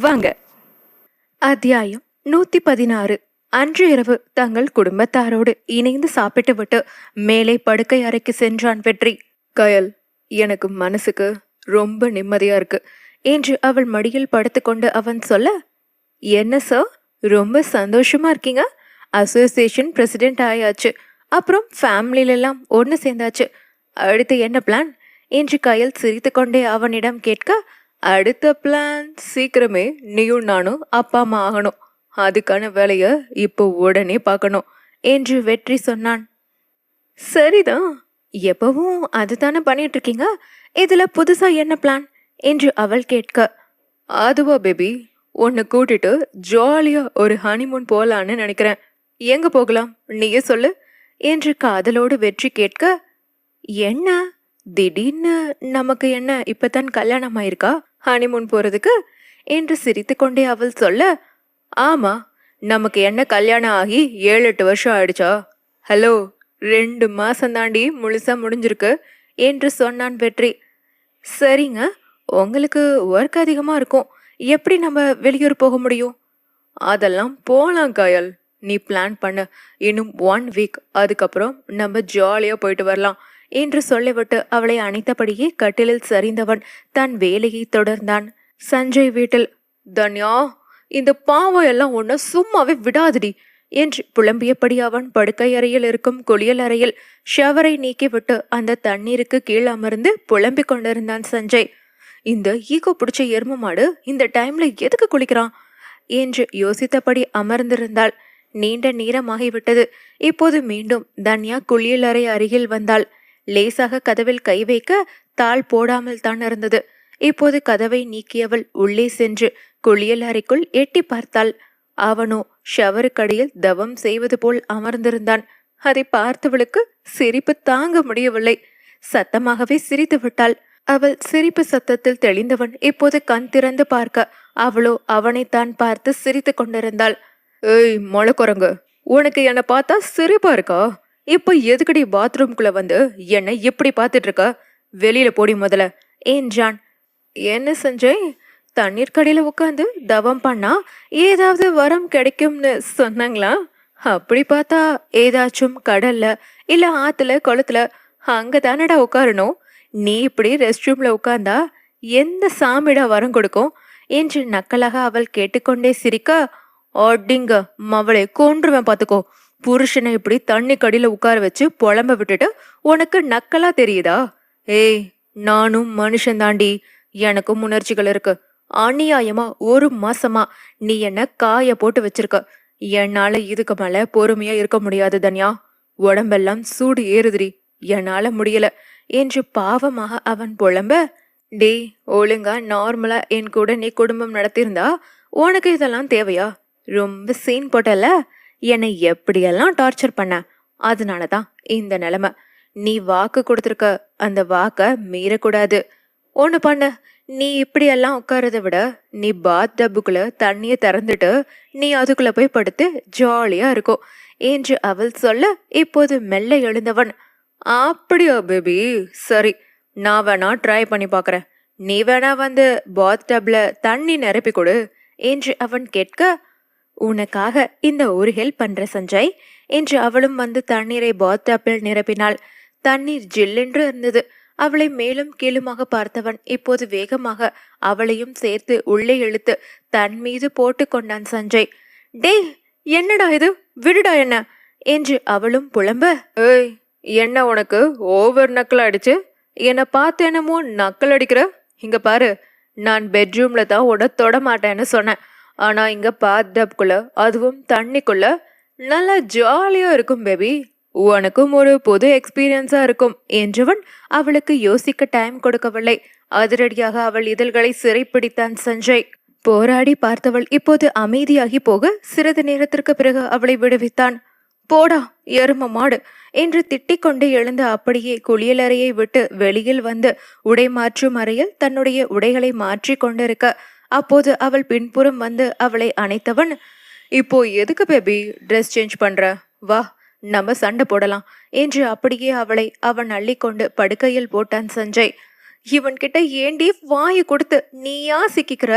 வாங்க. அத்தியாயம் நூத்தி பதினாறு அன்று இரவு தங்கள் குடும்பத்தாரோடு இணைந்து சாப்பிட்டு விட்டு மேலே படுக்கை அறைக்கு சென்றான் வெற்றி. கயல் எனக்கு மனசுக்கு ரொம்ப நிம்மதியா இருக்கு என்று அவள் மடியில் படுத்துக்கொண்டு அவன் சொல்ல என்ன சார் ரொம்ப சந்தோஷமா இருக்கீங்க. அசோசியேஷன் பிரசிடென்ட் ஆயாச்சு. அப்புறம் ஃபேமிலியிலெல்லாம் ஒன்று சேர்ந்தாச்சு. அடுத்து என்ன பிளான் என்று கயல் சிரித்துக்கொண்டே அவனிடம் கேட்க அடுத்த பிளான் சீக்கிரமே நீயும் நானும் அப்பா அம்மா ஆகணும். அதுக்கான வேலையை இப்போ உடனே பார்க்கணும் என்று வெற்றி சொன்னான். சரிதான். எப்பவும் அதுதானே பண்ணிட்டு இருக்கீங்க? இதுல புதுசா என்ன பிளான் என்று அவள் கேட்க. அதுவா பேபி உன்னை கூட்டிட்டு ஜாலியா ஒரு ஹனிமூன் போலான்னு நினைக்கிறேன். எங்க போகலாம்? நீயே சொல்லு என்று காதலோடு வெற்றி கேட்க. என்ன? திடீர்னு நமக்கு என்ன இப்பதான் கல்யாணம் ஆயிருக்கா ஹனிமூன் போறதுக்கு என்று சிரித்து கொண்டே அவள் சொல்ல ஆமா நமக்கு என்ன கல்யாணம் ஆகி ஏழு எட்டு வருஷம் ஆயிடுச்சா? ஹலோ ரெண்டு மாசம் தாண்டி முழுசா முடிஞ்சிருக்கு என்று சொன்னான் வெற்றி. சரிங்க உங்களுக்கு ஒர்க் அதிகமா இருக்கும். எப்படி நம்ம வெளியூர் போக முடியும்? அதெல்லாம் போலாம் கயல். நீ பிளான் பண்ண. இன்னும் ஒன் வீக் அதுக்கப்புறம் நம்ம ஜாலியா போயிட்டு வரலாம். என்று சொல்லிவிட்டு அவளை அணைத்தபடியே கட்டிலில் சரிந்தவன் தன் வேலையை தொடர்ந்தான். சஞ்சய் வீட்டில் தன்யா இந்த பாவம் எல்லாம் ஒன்று சும்மாவே விடாதடி என்று புலம்பியபடி அவன் படுக்கை அறையில் இருக்கும் குளியல் அறையில் ஷவரை நீக்கிவிட்டு அந்த தண்ணீருக்கு கீழ் அமர்ந்து புலம்பிக் கொண்டிருந்தான் சஞ்சய். இந்த ஈகோ பிடிச்ச எரும மாடு இந்த டைம்ல எதுக்கு குளிக்கிறான்? என்று யோசித்தபடி அமர்ந்திருந்தாள். நீண்ட நேரமாகிவிட்டது. இப்போது மீண்டும் தன்யா குளியலறை அருகில் வந்தாள். லேசாக கதவில் கை வைக்க தாள் போடாமல் தான் இருந்தது இப்போது கதவை நீக்கியவள் உள்ளே சென்று குளியல் அறைக்குள் எட்டி பார்த்தாள். அவனோ ஷவருக்கடியில் தவம் செய்வது போல் அமர்ந்திருந்தான். அதை பார்த்தவளுக்கு சிரிப்பு தாங்க முடியவில்லை. சத்தமாகவே சிரித்து விட்டாள். அவள் சிரிப்பு சத்தத்தில் தெளிந்தவன் இப்போது கண் திறந்து பார்க்க அவளோ அவனைத்தான் பார்த்து சிரித்து கொண்டிருந்தாள். ஏய் மொளக்குரங்கு உனக்கு என்னை பார்த்தா சிரிப்பா இருக்கா? இப்போ எதுக்கடி பாத்ரூம்குள்ள வந்து என்னை இப்படி பார்த்துட்டு இருக்க வெளியில போடி முதல்ல. என்றான் என்ன சஞ்சய்? தண்ணீர் கடையில உட்காந்து தவம் பண்ணா ஏதாவது வரம் கிடைக்கும்னு சொன்னாங்களா? அப்படி பார்த்தா ஏதாச்சும் கடல்ல இல்ல ஆத்துல குளத்துல அங்க தானடா உட்காரணும் நீ இப்படி ரெஸ்ட் ரூம்ல உட்கார்ந்தா எந்த சாமிடா வரம் கொடுக்கும்? என்று நக்கலாக அவள் கேட்டுக்கொண்டே சிரிக்க ஒடிங்க மவளை கொன்றுவேன் பார்த்துக்கோ புருஷனை இப்படி தண்ணி கடியில உட்கார வச்சு புலம்ப விட்டுட்டு உனக்கு நக்கலா தெரியுதா? ஏய் நானும் மனுஷன் தாண்டி எனக்கும் உணர்ச்சிகள் இருக்கு. அநியாயமா ஒரு மாசமா நீ என்ன காய போட்டு வச்சிருக்க? என்னால இதுக்கு மேல பொறுமையா இருக்க முடியாது தன்யா. உடம்பெல்லாம் சூடு ஏறுதுடி. என்னால முடியல. என்று பாவமாக அவன் புலம்ப டேய் ஒழுங்கா நார்மலா என் கூட நீ குடும்பம் நடத்தியிருந்தா உனக்கு இதெல்லாம் தேவையா? ரொம்ப சீன் போட்டல என்னை எப்படியெல்லாம் டார்ச்சர் பண்ண? அதனால தான் இந்த நிலமை. நீ வாக்கு கொடுத்துருக்க அந்த வாக்கை மீறக்கூடாது. ஒன்று பண்ண. நீ இப்படியெல்லாம் உட்காரத விட நீ பாத் டப்புக்குள்ள தண்ணியை திறந்துட்டு நீ அதுக்குள்ள போய் படுத்து ஜாலியாக இருக்கும் என்று அவள் சொல்ல இப்போது மெல்ல எழுந்தவன். அப்படியா பேபி. சரி நான் வேணா ட்ரை பண்ணி பார்க்குறேன் நீ வேணா வந்து பாத் டப்ல தண்ணி நிரப்பி கொடு என்று அவன் கேட்க உனக்காக இந்த ஒரு ஹெல்ப் பண்ற சஞ்சய்? என்று அவளும் வந்து தண்ணீரை பாத்தாப்பில் நிரப்பினாள். தண்ணீர் ஜில்லென்று இருந்தது. அவளை மேலும் கீழுமாக பார்த்தவன் இப்போது வேகமாக அவளையும் சேர்த்து உள்ளே இழுத்து தன் மீது போட்டு கொண்டான் சஞ்சய். டேய் என்னடா இது? விடுடா என்ன? என்று அவளும் புலம்ப. ஏய் என்ன உனக்கு? ஓவர் நக்கல் அடிச்சு? என்னை பார்த்து என்னமோ நக்கல் அடிக்கிற? இங்க பாரு நான் பெட்ரூம்ல தான் உட தொட மாட்டேன்னு சொன்னேன். ஆனால் இங்கே பாத்டப்குள்ள அதுவும் தண்ணிக்குள்ள நல்லா ஜாலியாக இருக்கும் பேபி உனக்கும் ஒரு புது எக்ஸ்பீரியன்ஸாக இருக்கும் என்றவன் அவளுக்கு யோசிக்க டைம் கொடுக்கவில்லை. அதிரடியாக அவள் இதழ்களை சிறைப்பிடித்தான் சஞ்சய். போராடி பார்த்தவள் இப்போது அமைதியாகி போக சிறிது நேரத்திற்கு பிறகு அவளை விடுவித்தான். போடா எரும மாடு என்று திட்டிக் கொண்டு எழுந்து அப்படியே குளியலறையை விட்டு வெளியில் வந்து உடை மாற்றும் அறையில் தன்னுடைய உடைகளை மாற்றி கொண்டிருக்க அப்போது அவள் பின்புறம் வந்து அவளை அணைத்தவன் இப்போ எதுக்கு பேபி ட்ரெஸ் சேஞ்ச் பண்ற? வா நம்ம சண்டை போடலாம் என்று அப்படியே அவளை அவன் அள்ளிக்கொண்டு படுக்கையில் போட்டான் சஞ்சய். இவன்கிட்ட ஏண்டி வாயை கொடுத்து நீயா சிக்கிக்கிற?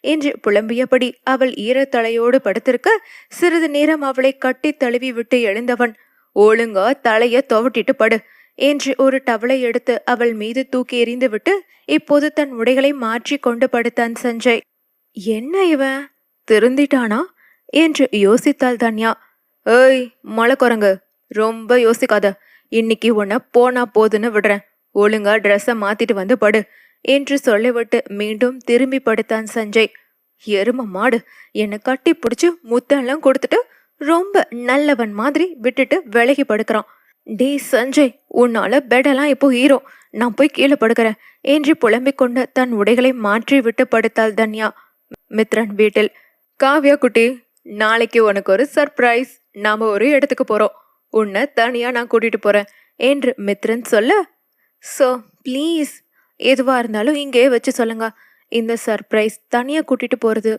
என்று புலம்பியபடி அவள் ஈரத்தலையோடு படுத்திருக்க சிறிது நேரம் அவளை கட்டி தழுவி விட்டு எழுந்தவன் ஒழுங்கா தலைய துவட்டிட்டு படு. என்று ஒரு டவலை எடுத்து அவள் மீது தூக்கி எறிந்துவிட்டு இப்போது தன் உடைகளை மாற்றி கொண்டு படுத்தான் சஞ்சய். என்ன இவன்? திருந்திட்டானா? என்று யோசித்தாள் தன்யா. ஏய் மலைக்குரங்கு ரொம்ப யோசிக்காத. இன்னைக்கு உன்னை போனா போதுன்னு விடுறேன். ஒழுங்கா ட்ரெஸ்ஸை மாத்திட்டு வந்து படு என்று சொல்லிவிட்டு மீண்டும் திரும்பி படுத்தான் சஞ்சய். எரும மாடு என்னை கட்டி பிடிச்சி முத்தெல்லாம் கொடுத்துட்டு ரொம்ப நல்லவன் மாதிரி விட்டுட்டு விலகி படுக்கிறான். டே சஞ்சய் உன்னால பெடெல்லாம் இப்போ ஹீரோ. நான் போய் கீழே படுக்கிறேன். என்று புலம்பிக் கொண்டு தன் உடைகளை மாற்றி விட்டு படுத்தாள் தன்யா. மித்ரன் வீட்டில். காவ்யா குட்டி நாளைக்கு உனக்கு ஒரு சர்ப்ரைஸ். நாம ஒரு இடத்துக்கு போறோம். உன்னை தனியா நான் கூட்டிட்டு போறேன். என்று மித்ரன் சொல்ல ஸோ ப்ளீஸ். எதுவா இருந்தாலும் இங்கேயே வச்சு சொல்லுங்க. இந்த சர்ப்ரைஸ் தனியா கூட்டிட்டு போறது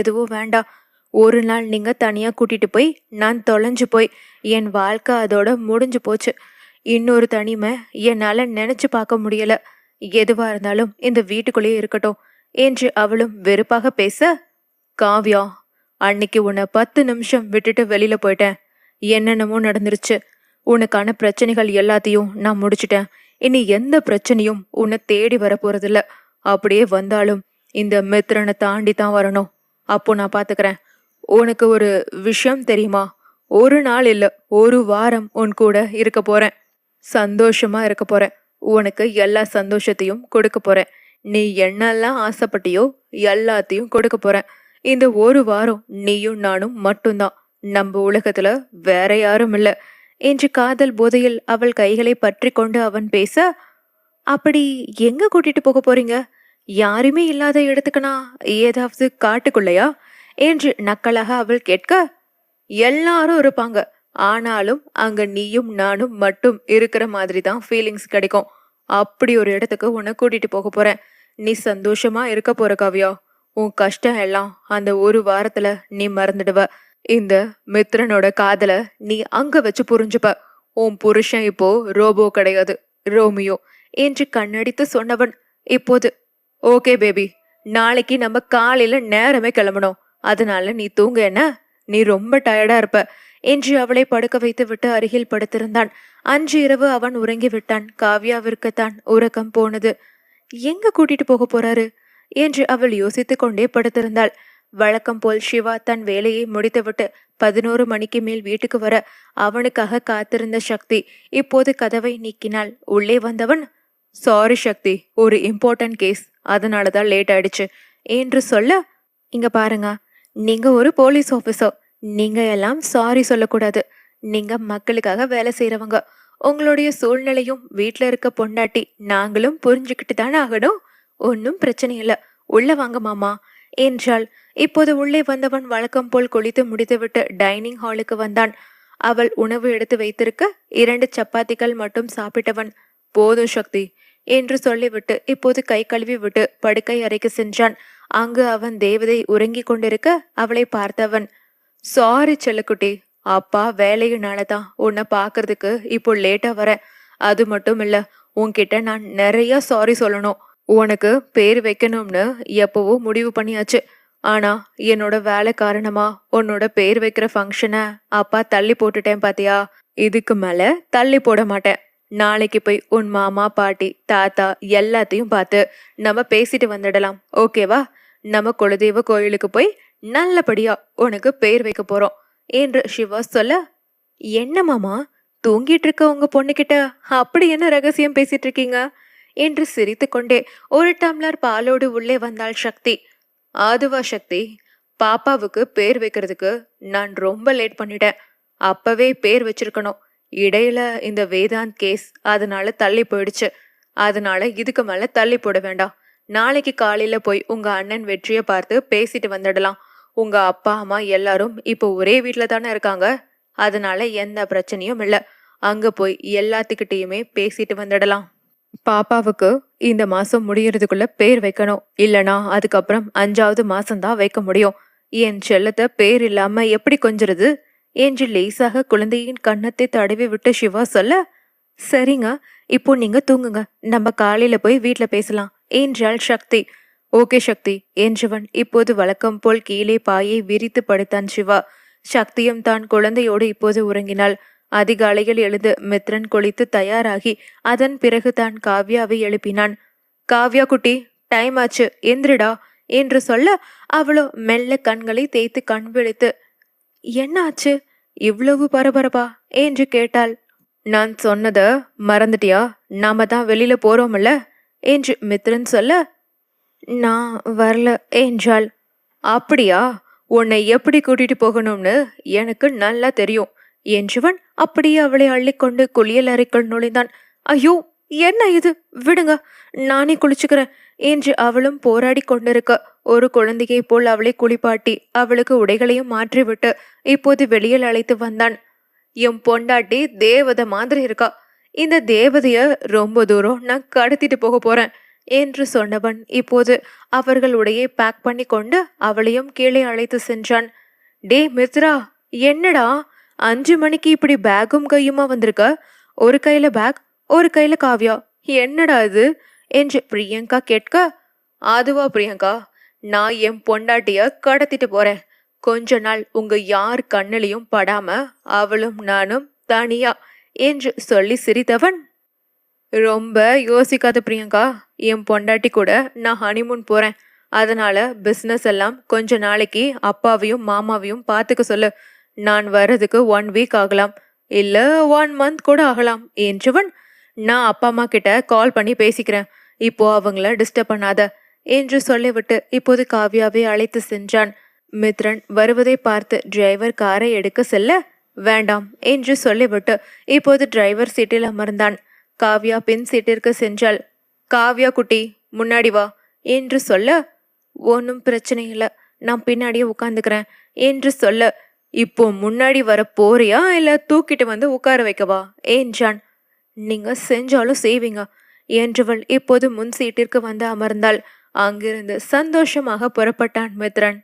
எதுவும் வேண்டாம். ஒரு நாள் நீங்கள் தனியாக கூட்டிட்டு போய் நான் தொலைஞ்சு போய் என் வாழ்க்கை அதோட முடிஞ்சு போச்சு. இன்னொரு தனிமை என்னால் நினச்சி பார்க்க முடியலை. எதுவாக இருந்தாலும் இந்த வீட்டுக்குள்ளேயே இருக்கட்டும் என்று அவளும் வெறுப்பாக பேச காவ்யா அன்னைக்கு உன்னை பத்து நிமிஷம் விட்டுட்டு வெளியில் போயிட்டேன். என்னென்னமோ நடந்துருச்சு. உனக்கான பிரச்சனைகள் எல்லாத்தையும் நான் முடிச்சிட்டேன். இனி எந்த பிரச்சனையும் உன்னை தேடி வர போகிறதில்ல அப்படியே வந்தாலும் இந்த மித்திரனை தாண்டி தான் வரணும். அப்போ நான் பார்த்துக்கிறேன் உனக்கு ஒரு விஷயம் தெரியுமா? ஒரு நாள் இல்லை ஒரு வாரம் உன் கூட இருக்க போகிறேன் சந்தோஷமாக இருக்க போகிறேன் உனக்கு எல்லா சந்தோஷத்தையும் கொடுக்க போகிறேன் நீ என்னெல்லாம் ஆசைப்பட்டியோ எல்லாத்தையும் கொடுக்க போகிறேன் இந்த ஒரு வாரம் நீயும் நானும் மட்டும்தான். நம்ம உலகத்துல வேற யாரும் இல்லை. என்று காதல் போதையில் அவள் கைகளை பற்றி கொண்டு அவன் பேச அப்படி எங்க கூட்டிட்டு போக போறீங்க? யாருமே இல்லாத இடத்துக்குனா ஏதாவது காட்டுக்குள்ளையா? என்று நக்கலாக அவள் கேட்க எல்லாரும் இருப்பாங்க. ஆனாலும் அங்க நீயும் நானும் மட்டும் இருக்கிற மாதிரி தான் ஃபீலிங்ஸ் கிடைக்கும். அப்படி ஒரு இடத்துக்கு உன்னை கூட்டிட்டு போக போறேன். நீ சந்தோஷமா இருக்க போற காவியா. உன் கஷ்டம் எல்லாம் அந்த ஒரு வாரத்துல நீ மறந்துடுவ. இந்த மித்ரனோட காதல நீ அங்க வச்சு புரிஞ்சுப்ப. உன் புருஷன் இப்போ ரோபோ கிடையாது ரோமியோ என்று கண்ணடித்து சொன்னவன். இப்போது ஓகே பேபி. நாளைக்கு நம்ம காலையில நேரமே கிளம்பணும். அதனால நீ தூங்க என்ன நீ ரொம்ப டயர்டா இருப்ப. என்று அவளை படுக்க வைத்து விட்டு அருகில் படுத்திருந்தான். அன்று இரவு அவன் உறங்கி விட்டான். காவ்யாவிற்கு தான் உறக்கம் போனது. எங்க கூட்டிட்டு போக போறாரு? என்று அவள் யோசித்து கொண்டே படுத்திருந்தாள். வழக்கம் போல் சிவா தன் வேலையை முடித்துவிட்டு பதினோரு மணிக்கு மேல் வீட்டுக்கு வர அவனுக்காக காத்திருந்த சக்தி இப்போது கதவை நீக்கினாள் உள்ளே வந்தவன் சாரி சக்தி ஒரு இம்பார்ட்டன்ட் கேஸ் அதனாலதான் லேட் ஆயிடுச்சு. என்று சொல்ல இங்க பாருங்க. நீங்க ஒரு போலீஸ் ஆஃபீஸர் நீங்க எல்லாம் சாரி சொல்லக்கூடாது. நீங்க மக்களுக்காக வேலை செய்யறவங்க உங்களுடைய சூழ்நிலையும் வீட்டில் இருக்க பொண்டாட்டி நாங்களும் புரிஞ்சுக்கிட்டு தானே ஆகணும். ஒன்றும் பிரச்சனை இல்லை. உள்ள வாங்க மாமா. என்றாள். இப்போது உள்ளே வந்தவன் வழக்கம் போல் குளித்து முடித்துவிட்டு டைனிங் ஹாலுக்கு வந்தான். அவள் உணவு எடுத்து வைத்திருக்க இரண்டு சப்பாத்திகள் மட்டும் சாப்பிட்டவன் போதும் சக்தி என்று சொல்லிவிட்டு இப்போது கை கழுவி விட்டு படுக்கை அறைக்கு சென்றான். அங்கு அவன் தேவதை உறங்கிக் கொண்டிருக்க அவளை பார்த்தவன். சாரி செல்லக்குட்டி. அப்பா வேலையினால தான் உன்னை பார்க்கறதுக்கு இப்போ லேட்டா வரேன் அது மட்டும் இல்ல உன்கிட்ட நான் நிறைய சாரி சொல்லணும். உனக்கு பேர் வைக்கணும்னு எப்பவோ முடிவு பண்ணியாச்சு. ஆனா என்னோட வேலை காரணமா உன்னோட பேர் வைக்கிற ஃபங்க்ஷனை அப்பா தள்ளி போட்டுட்டேன் பாத்தியா? இதுக்கு மேல தள்ளி போட மாட்டேன். நாளைக்கு போய் உன் மாமா பாட்டி தாத்தா எல்லாத்தையும் பார்த்து நம்ம பேசிட்டு வந்துடலாம். ஓகேவா? நம்ம குலதெய்வ கோயிலுக்கு போய் நல்லபடியா உனக்கு பேர் வைக்க போறோம் என்று சிவா சொல்ல என்ன மாமா? தூங்கிட்டு இருக்க உங்க பொண்ணுகிட்ட? அப்படி என்ன ரகசியம் பேசிட்டு இருக்கீங்க? என்று சிரித்து கொண்டே ஒரு டம்ளர் பாலோடு உள்ளே வந்தாள் சக்தி. ஆதுவா சக்தி பாப்பாவுக்கு பேர் வைக்கிறதுக்கு நான் ரொம்ப லேட் பண்ணிட்டேன். அப்பவே பேர் வச்சிருக்கணும். இடையில இந்த வேதாந்த் கேஸ் அதனால தள்ளி போயிடுச்சு. அதனால இதுக்கு மேல தள்ளி போட வேண்டாம். நாளைக்கு காலையில போய் உங்க அண்ணன் வெற்றியை பார்த்து பேசிட்டு வந்துடலாம். உங்க அப்பா அம்மா எல்லாரும் இப்போ ஒரே வீட்டில் தானே இருக்காங்க. அதனால எந்த பிரச்சனையும் இல்லை. அங்க போய் எல்லாத்துக்கிட்டேயுமே பேசிட்டு வந்துடலாம். பாப்பாவுக்கு இந்த மாசம் முடியறதுக்குள்ள பேர் வைக்கணும். இல்லனா அதுக்கப்புறம் அஞ்சாவது மாசம்தான் வைக்க முடியும். என் செல்லத்தை பேர் இல்லாம எப்படி கொஞ்சிறது? என்று லேசாக குழந்தையின் கன்னத்தை தடவி விட்டு சிவா சொல்ல சரிங்க இப்போ நீங்க தூங்குங்க. நம்ம காலையில போய் வீட்டுல பேசலாம். என்றாள் சக்தி. ஓகே சக்தி என்றவன் இப்போது வழக்கம் போல் கீழே பாயை விரித்து படுத்தான் சிவா. சக்தியும் தான் குழந்தையோடு இப்போது உறங்கினாள். அதிகாலையில் எழுந்து மித்ரன் குளித்து தயாராகி அதன் பிறகு தான் காவ்யாவை எழுப்பினான். காவ்யா குட்டி டைம் ஆச்சு. எந்திரிடா என்று சொல்ல அவளோ மெல்ல கண்களை தேய்த்து கண் விழித்து என்ன ஆச்சு இவ்வளவு பரபரப்பா? என்று கேட்டாள். நான் சொன்னத மறந்துட்டியா? நாம தான் வெளியில போறோம்ல? என்று மித்ரன் சொல்ல நான் வரல என்றாள். அப்படியா? உன்னை எப்படி கூட்டிட்டு போகணும்னு எனக்கு நல்லா தெரியும் என்றவன் அப்படியே அவளை அள்ளிக்கொண்டு குளியல் அறைக்குள் நுழைந்தான். ஐயோ! என்ன இது? விடுங்க நானே குளிச்சுக்கிறேன். என்று அவளும் போராடி கொண்டிருக்க ஒரு குழந்தையை போல் அவளை குளிப்பாட்டி அவளுக்கு உடைகளையும் மாற்றிவிட்டு இப்போது வெளியில் அழைத்து வந்தான். என் பொண்டாட்டி தேவதை மாதிரி இருக்கா. இந்த தேவதைய ரொம்ப தூரம் நான் கடத்திட்டு போக போறேன் என்று சொன்னவன் இப்போது அவர்கள் உடையை பேக் பண்ணி கொண்டு அவளையும் கீழே அழைத்து சென்றான். டே மித்ரா என்னடா? அஞ்சு மணிக்கு இப்படி பேக்கும் கையுமா வந்திருக்க? ஒரு கையில பேக் ஒரு கையில காவியா. என்னடா இது? என்று பிரியங்கா கேட்க அதுவா பிரியங்கா நான் என் பொண்டாட்டிய கடத்திட்டு போறேன். கொஞ்ச நாள் உங்க யார் கண்ணிலையும் படாம அவளும் நானும் தனியா என்று சொல்லி சிரித்தவன். ரொம்ப யோசிக்காத பிரியங்கா என் பொண்டாட்டி கூட நான் ஹனிமூன் போறேன். அதனால பிஸ்னஸ் எல்லாம் கொஞ்ச நாளைக்கு அப்பாவையும் மாமாவையும் பார்த்துக்க சொல்லு. நான் வர்றதுக்கு ஒன் வீக் ஆகலாம். இல்ல ஒன் மந்த் கூட ஆகலாம் என்றவன் நான் அப்பா அம்மா கிட்ட கால் பண்ணி பேசிக்கிறேன். இப்போ அவங்கள டிஸ்டர்ப் பண்ணாத. என்று சொல்லிவிட்டு இப்போது காவ்யாவை அழைத்து சென்றான். மித்ரன் வருவதை பார்த்து டிரைவர் காரை எடுக்க செல்ல? வேண்டாம் என்று சொல்லிவிட்டு இப்போது டிரைவர் சீட்டில் அமர்ந்தான். காவ்யா பின் சீட்டிற்கு சென்றாள். காவ்யா குட்டி முன்னாடி வா என்று சொல்ல ஒன்றும் பிரச்சனை இல்லை. நான் பின்னாடியே உட்காந்துக்கிறேன் என்று சொல்ல இப்போ முன்னாடி வர போறியா? இல்லை தூக்கிட்டு வந்து உட்கார வைக்கவா? என்றான். நீங்கள் செஞ்சாலும் செய்வீங்க. என்றவள் இப்போது முன் சீட்டிற்கு வந்து அமர்ந்தாள். அங்கிருந்து சந்தோஷமாக புறப்பட்டான் மித்ரன்.